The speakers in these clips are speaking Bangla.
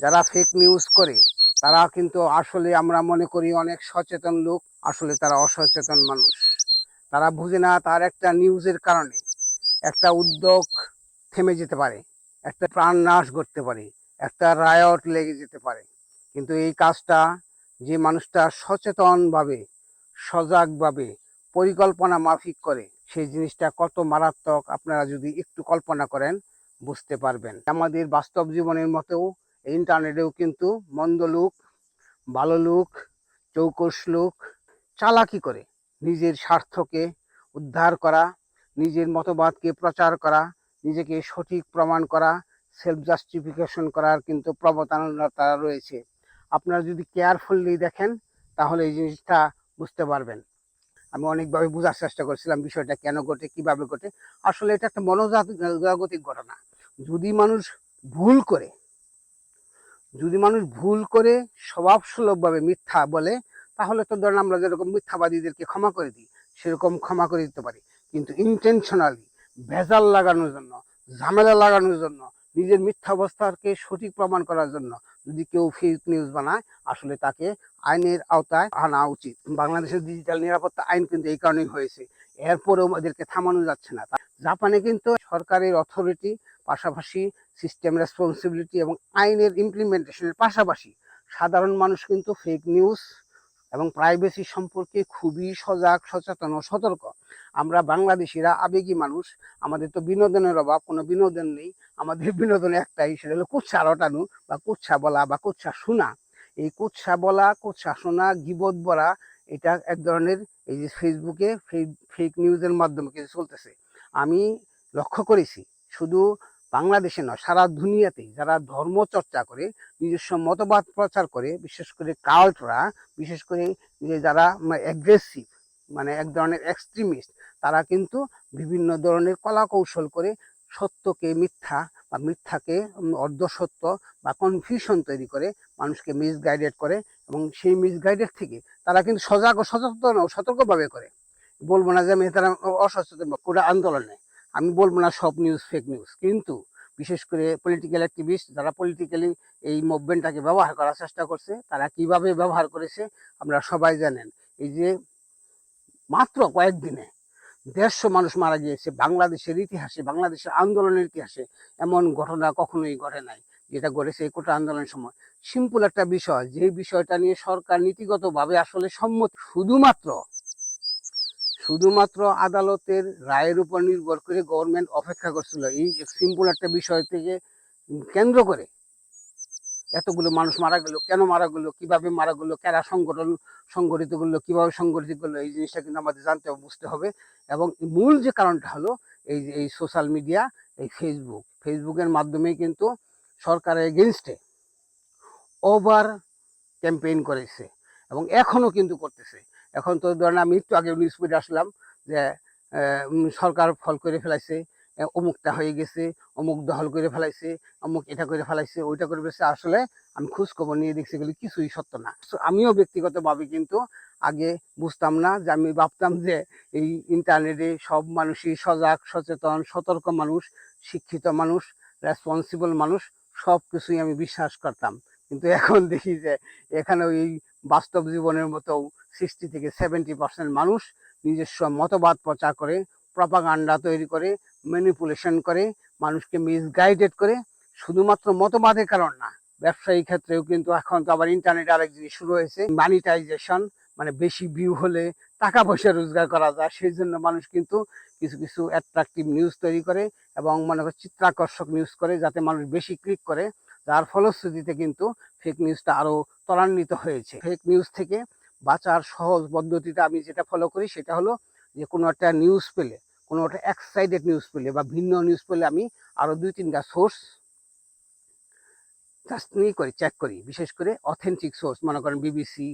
যারা ফেক নিউজ করে, তারা কিন্তু আসলে আমরা মনে করি অনেক সচেতন লোক, আসলে তারা অসচেতন মানুষ। তারা বুঝে না তার একটা নিউজের কারণে একটা উদ্যোগ থেমে যেতে পারে, একটা প্রাণ নাশ করতে পারে, একটা রায়ট লেগে যেতে পারে। কিন্তু এই কাজটা যে মানুষটা সচেতনভাবে, সজাগভাবে পরিকল্পনা মাফিক করে, সেই জিনিসটা কত মারাত্মক, আপনারা যদি একটু কল্পনা করেন, বুঝতে পারবেন। আমাদের বাস্তব জীবনের মতেও ইন্টারনেটেও কিন্তু মন্দ লোক, ভালো লোক, চৌকস লোক চালাকি করে। নিজের স্বার্থকে উদ্ধার করা, নিজের মতবাদকে প্রচার করা, নিজেকে সঠিক প্রমাণ করা সেলফ জাস্টিফিকেশন করার কিন্তু প্রবণতা রয়েছে। আপনারা যদি কেয়ারফুললি দেখেন, তাহলে এই জিনিসটা বুঝতে পারবেন। আমি অনেকভাবে বোঝার চেষ্টা করছিলাম বিষয়টা, কেন ঘটে, কীভাবে ঘটে। আসলে এটা একটা মনোজাগতিক ঘটনা। যদি মানুষ ভুল করে যদি মানুষ ভুল করে স্বভাবসুলভভাবে মিথ্যা বলে, তাহলে তো ধরেন আমরা যেরকম মিথ্যাবাদীদেরকে ক্ষমা করে দিই, সেরকম ক্ষমা করে দিতে পারি। কিন্তু ইন্টেনশনালি ভেজাল লাগানোর জন্য, ঝামেলা লাগানোর জন্য, নিজের মিথ্যা অবস্থাকে সঠিক প্রমাণ করার জন্য যদি কেউ ফেক নিউজ বানায়, আসলে তাকে আইনের আওতায় আনা উচিত। বাংলাদেশের ডিজিটাল নিরাপত্তা আইন কিন্তু এই কারণেই হয়েছে। এরপরেও এদেরকে থামানো যাচ্ছে না। জাপানে কিন্তু সরকারের অথরিটি পাশাপাশি সিস্টেম রেসপন্সিবিলিটি এবং আইনের ইমপ্লিমেন্টেশনের পাশাপাশি সাধারণ মানুষ কিন্তু ফেক নিউজ এবং প্রাইভেসি সম্পর্কে খুবই সজাগ, সচেতন ও সতর্ক। আমরা বাংলাদেশিরা আবেগী মানুষ, আমাদের তো বিনোদনের অভাব, কোনো বিনোদন নেই। আমাদের বিনোদন একটাই, সেটা হলো কুৎসা রটানো বা কুৎসা বলা বা কুৎসা শোনা। এই কুৎসা বলা, কুৎসা শোনা, গিবত বলা, এটা এক ধরনের এই যে ফেসবুকে ফেক নিউজের মাধ্যমে কিছু চলতেছে। আমি লক্ষ্য করেছি, শুধু বাংলাদেশে নয়, সারা দুনিয়াতেই যারা ধর্ম চর্চা করে, নিজস্ব মতবাদ প্রচার করে, বিশেষ করে কাল্টরা, বিশেষ করে যে যারা অ্যাগ্রেসিভ মানে এক ধরনের এক্সট্রিমিস্ট তারা কিন্তু বিভিন্ন ধরনের কলা কৌশল করে সত্যকে মিথ্যা বা মিথ্যাকে অর্ধসত্য বা কনফিউশন তৈরি করে, মানুষকে মিসগাইডেড করে এবং সেই মিসগাইডেড থেকে তারা কিন্তু সজাগ ও সচেতন ও সতর্কভাবে করে। বলব না যে আমি তারা অসচেতন পুরো আন্দোলনে আমি বলব না সব নিউজ ফেক নিউজ কিন্তু বিশেষ করে পলিটিক্যাল অ্যাক্টিভিস্ট যারা পলিটিক্যালি এই মুভমেন্টটাকে ব্যবহার করার চেষ্টা করছে, তারা কীভাবে ব্যবহার করেছে আমরা সবাই জানেন। এই যে মাত্র কয়েকদিনে দেড়শো মানুষ মারা গিয়েছে বাংলাদেশের ইতিহাসে, বাংলাদেশের আন্দোলনের ইতিহাসে। এমন ঘটনা কখনোই ঘটে নাই, যেটা ঘটেছে এই কোটা আন্দোলনের সময়। সিম্পল একটা বিষয়, যে বিষয়টা নিয়ে সরকার নীতিগতভাবে আসলে সম্মত, শুধুমাত্র শুধুমাত্র আদালতের রায়ের উপর নির্ভর করে গভর্নমেন্ট অপেক্ষা করছিল। এই সিম্পল একটা বিষয় থেকে কেন্দ্র করে এতগুলো মানুষ মারা গেল, কেন মারা গেলো, কীভাবে মারা গেলো, কারা সংগঠন সংগঠিত করল, কীভাবে সংগঠিত করল, এই জিনিসটা কিন্তু আমাদের জানতে হবে, বুঝতে হবে। এবং মূল যে কারণটা হলো, এই এই সোশ্যাল মিডিয়া এই ফেসবুক ফেসবুকের মাধ্যমে কিন্তু সরকারের এগেনস্টে ওভার ক্যাম্পেইন করেছে এবং এখনও কিন্তু করতেছে। এখন তো ধরেন আমি একটু আগে নিউজ পড়ে আসলাম যে সরকার ফল করে ফেলাইছে অমুকটা হয়ে গেছে, অমুক দখল করে ফেলাইছে, অমুক এটা করে ফেলাইছে, ওইটা করে ফেলাইছে। আসলে আমি খোঁজ খবর নিয়ে দেখছি এগুলি কিছুই সত্য না। আমিও ব্যক্তিগতভাবে কিন্তু আগে বুঝতাম না যে, আমি ভাবতাম যে, এই ইন্টারনেটে সব মানুষই সজাগ, সচেতন, সতর্ক মানুষ, শিক্ষিত মানুষ রেসপন্সিবল মানুষ সব কিছুই আমি বিশ্বাস করতাম। কিন্তু এখন দেখি যে এখানে এই বাস্তব জীবনের মতো সিক্সটি থেকে সেভেন্টি পার্সেন্ট মানুষ নিজস্ব মতবাদ প্রচার করে প্রপাগান্ডা তৈরি করে ম্যানিপুলেশন করে, মানুষকে মিসগাইডেড করে। শুধুমাত্র মতবাদের কারণ না, ব্যবসায়ী ক্ষেত্রেও কিন্তু এখন তো আবার ইন্টারনেট আরেক জিনিস শুরু হয়েছে মানিটাইজেশন মানে বেশি ভিউ হলে টাকা পয়সা রোজগার করা যায়, সেই জন্য মানুষ কিন্তু কিছু কিছু অ্যাট্রাকটিভ নিউজ তৈরি করে এবং মনে করে চিত্রাকর্ষক নিউজ করে যাতে মানুষ বেশি ক্লিক করে। যার ফলশ্রুতিতে কিন্তু ফেক নিউজটা আরও ত্বরান্বিত হয়েছে। ফেক নিউজ থেকে বাঁচার সহজ পদ্ধতিটা আমি যেটা ফলো করি সেটা হলো যে কোনো একটা নিউজ পেলে, কোনো একটা এক্সাইটেড নিউজ পেলে বা ভিন্ন নিউজ পেলে আমি আরও দুই তিনটা সোর্স নিয়ে করি চেক করি। বিশেষ করে অথেন্টিক সোর্স মনে করেন বিবিসি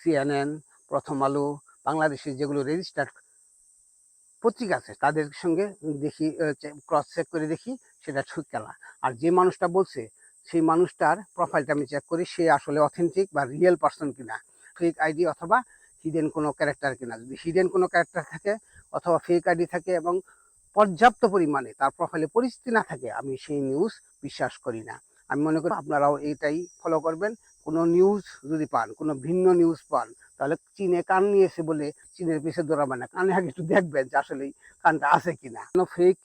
সিএনএন প্রথম আলো বাংলাদেশের যেগুলো রেজিস্টার্ড পত্রিকা আছে, তাদের সঙ্গে দেখি ক্রস চেক করে দেখি, সেটা ঠিক কেনা। আর যে মানুষটা বলছে, সেই মানুষটার প্রোফাইলটা আমি চেক করি, সে আসলে অথেন্টিক বা রিয়েল পার্সন কিনা। ফেক আইডি অথবা হিডেন কোনো ক্যারেক্টার কিনা। যদি হিডেন কোনো ক্যারেক্টার থাকে অথবা ফেক আইডি থাকে এবং পর্যাপ্ত পরিমাণে তার প্রোফাইলে পরিস্থিতি না থাকে, আমি সেই নিউজ বিশ্বাস করি না। আমি মনে করি আপনারাও এইটাই ফলো করবেন। কোনো নিউজ যদি পান, কোনো ভিন্ন নিউজ পান, তাহলে চীনে কান নিয়েছে বলে চীনের পিছে দৌড়াবেন না। কানে আগে একটু দেখবেন যে আসলে কানটা আছে কিনা। কোনো fake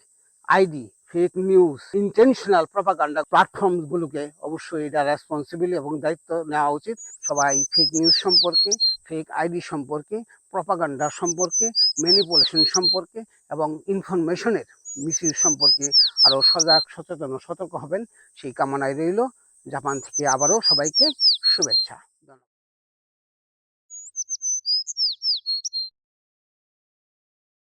ID fake news intentional propaganda প্ল্যাটফর্মগুলোকে অবশ্যই এটা রেসপন্সিবিলি এবং দায়িত্ব নেওয়া উচিত। সবাই ফেক নিউজ সম্পর্কে ফেক আইডি সম্পর্কে প্রপাগান্ডা সম্পর্কে ম্যানিপুলেশন সম্পর্কে এবং ইনফরমেশনের মিসইউজ সম্পর্কে আরও সজাগ, সচেতন সতর্ক হবেন। সেই কামনায় রইল। জাপান থেকে আবারও সবাইকে শুভেচ্ছা।